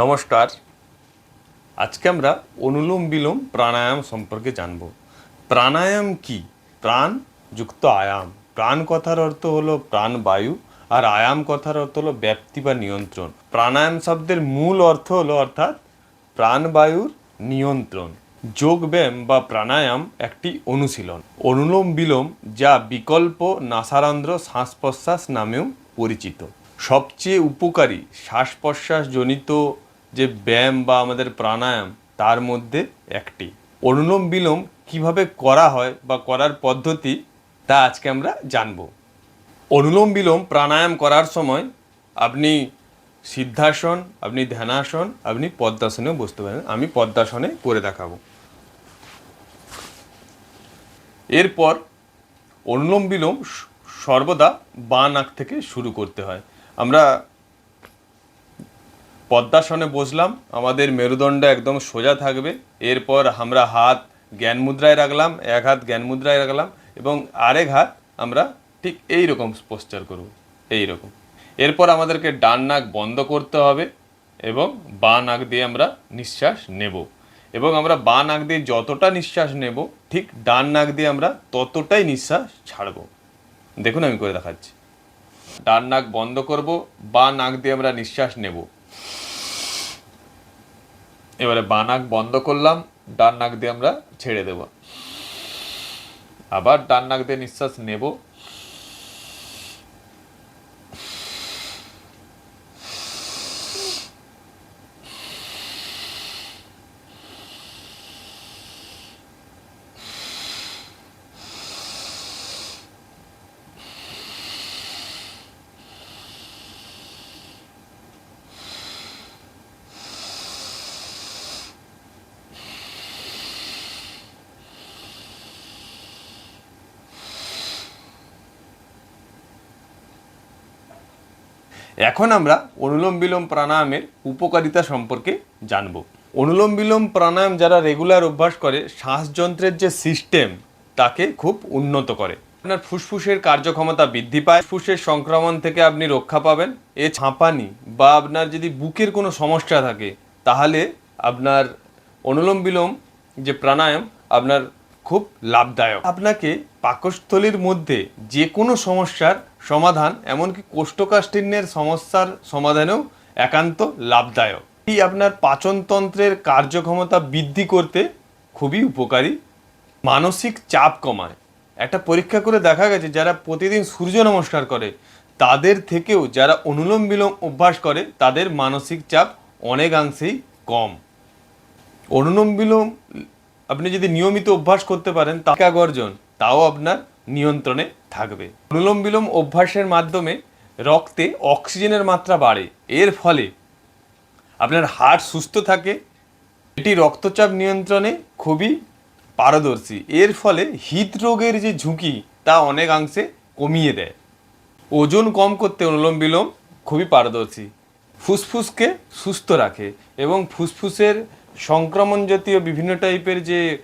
নমস্কার। আজকে আমরা অনুলোম বিলোম প্রাণায়াম সম্পর্কে জানব। প্রাণায়াম কি? প্রাণ যুক্ত আয়াম। প্রাণ কথার অর্থ হলো প্রাণবায়ু আর আয়াম কথার অর্থ হলো ব্যাপ্তি বা নিয়ন্ত্রণ। প্রাণায়াম শব্দের মূল অর্থ হলো অর্থাৎ প্রাণবায়ুর নিয়ন্ত্রণ যোগব্যায়াম বা প্রাণায়াম একটি অনুশীলন। অনুলোম বিলোম যা বিকল্প নাসারন্ধ্র শ্বাস প্রশ্বাস নামেও পরিচিত। সবচেয়ে উপকারী শ্বাস প্রশ্বাস জনিত যে ব্যায়াম বা আমাদের প্রাণায়াম, তার মধ্যে একটি। অনুলোম বিলোম কীভাবে করা হয় বা করার পদ্ধতি, তা আজকে আমরা জানব। অনুলোম বিলোম প্রাণায়াম করার সময় আপনি সিদ্ধাসন, আপনি ধ্যানাসন, আপনি পদ্মাসনেও বসতে পারেন। আমি পদ্মাসনে করে দেখাবো। এরপর অনুলোম বিলোম সর্বদা বাঁ নাক থেকে শুরু করতে হয়। আমরা পদ্মাসনে বসলাম। আমাদের মেরুদণ্ড একদম সোজা থাকবে। এরপর আমরা হাত জ্ঞান মুদ্রায় রাখলাম, এক হাত জ্ঞান মুদ্রায় রাখলাম এবং আরেক হাত আমরা ঠিক এই রকম পোস্টার করব এই রকম এরপর আমাদেরকে ডান নাক বন্ধ করতে হবে এবং বা নাক দিয়ে আমরা নিঃশ্বাস নেব এবং আমরা বা নাক দিয়ে যতটা নিঃশ্বাস নেব, ঠিক ডান নাক দিয়ে আমরা ততটাই নিঃশ্বাস ছাড়ব। দেখুন আমি করে দেখাচ্ছি। ডান নাক বন্ধ করব, বা নাক দিয়ে আমরা নিঃশ্বাস নেব। এবারে বানাক বন্ধ করলাম, ডান নাক দিয়ে আমরা ছেড়ে দেব। আবার ডান নাক দিয়ে নিঃশ্বাস নেব। এখন আমরা অনুলোম বিলোম প্রাণায়ামের উপকারিতা সম্পর্কে জানব। অনুলোম বিলোম প্রাণায়াম যারা রেগুলার অভ্যাস করে, শ্বাসযন্ত্রের যে সিস্টেম তাকে খুব উন্নত করে। আপনার ফুসফুসের কার্যক্ষমতা বৃদ্ধি পায়। ফুসফুসের সংক্রমণ থেকে আপনি রক্ষা পাবেন। এ ছাঁপানি বা আপনার যদি বুকের কোনো সমস্যা থাকে, তাহলে আপনার অনুলোম বিলোম যে প্রাণায়াম, আপনার খুব লাভদায়ক। আপনাকে পাকস্থলীর মধ্যে যে কোনো সমস্যার সমাধান, এমনকি কোষ্ঠকাঠিন্যের সমস্যার সমাধানেও একান্ত লাভদায়ক। এই আপনার পাচনতন্ত্রের কার্যক্ষমতা বৃদ্ধি করতে খুবই উপকারী। মানসিক চাপ কমায়। একটা পরীক্ষা করে দেখা গেছে, যারা প্রতিদিন সূর্য নমস্কার করে, তাদের থেকেও যারা অনুলোম বিলোম অভ্যাস করে, তাদের মানসিক চাপ অনেকাংশেই কম। অনুলোম বিলোম, আপনি যদি নিয়মিত অভ্যাস করতে পারেন টাকা গর্জন তাও আপনার নিয়ন্ত্রণে থাকবে। অনুলোম বিলোম অভ্যাসের মাধ্যমে রক্তে অক্সিজেনের মাত্রা বাড়ে। এর ফলে আপনার হার্ট সুস্থ থাকে, এটি রক্তচাপ নিয়ন্ত্রণে খুবই পারদর্শী। এর ফলে হৃদরোগের যে ঝুঁকি, তা অনেকাংশে কমিয়ে দেয়। ওজন কম করতে অনুলোম বিলোম খুবই পারদর্শী। ফুসফুসকে সুস্থ রাখে এবং ফুসফুসের সংক্রমণ জাতীয় বিভিন্ন টাইপের যে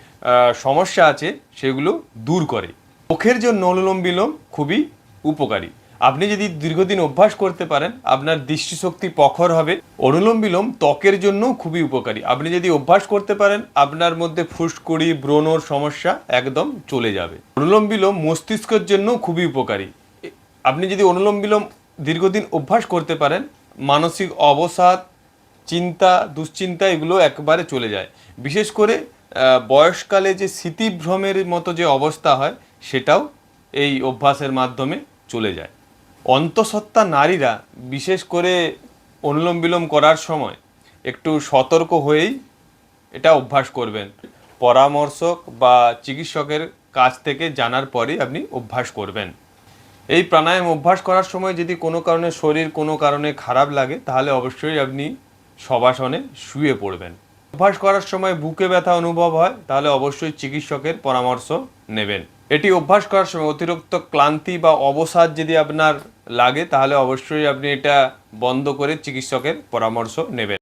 সমস্যা আছে, সেগুলো দূর করে। চোখের জন্য অনুলোম বিলোম খুবই উপকারী। আপনি যদি দীর্ঘদিন অভ্যাস করতে পারেন, আপনার দৃষ্টিশক্তি প্রখর হবে অনুলোম বিলোম ত্বকের জন্য খুবই উপকারী। আপনি যদি অভ্যাস করতে পারেন, আপনার মধ্যে ফুসকুড়ি, ব্রণর সমস্যা একদম চলে যাবে। অনুলোম বিলোম মস্তিষ্কের জন্য খুবই উপকারী। আপনি যদি অনুলোম বিলোম দীর্ঘদিন অভ্যাস করতে পারেন, মানসিক অবসাদ চিন্তা, দুশ্চিন্তা এগুলো একবারে চলে যায়। বিশেষ করে বয়সকালে যে স্মৃতিভ্রমের মতো যে অবস্থা হয়, সেটাও এই অভ্যাসের মাধ্যমে চলে যায়। অন্তঃসত্ত্বা নারীরা, বিশেষ করে অনুলোম বিলোম করার সময়, একটু সতর্ক হয়েই এটা অভ্যাস করবেন। পরামর্শক বা চিকিৎসকের কাছ থেকে জানার পরেই আপনি অভ্যাস করবেন। এই প্রাণায়াম অভ্যাস করার সময় যদি কোনো কারণে শরীর কোনো কারণে খারাপ লাগে, তাহলে অবশ্যই আপনি সবাসনে শুয়ে পড়বেন। অভ্যাস করার সময় বুকে ব্যথা অনুভব হয়, তাহলে অবশ্যই চিকিৎসকের পরামর্শ নেবেন। এটি অভ্যাস করার সময় অতিরিক্ত ক্লান্তি বা অবসাদ যদি আপনার লাগে, তাহলে অবশ্যই আপনি এটা বন্ধ করে চিকিৎসকের পরামর্শ নেবেন।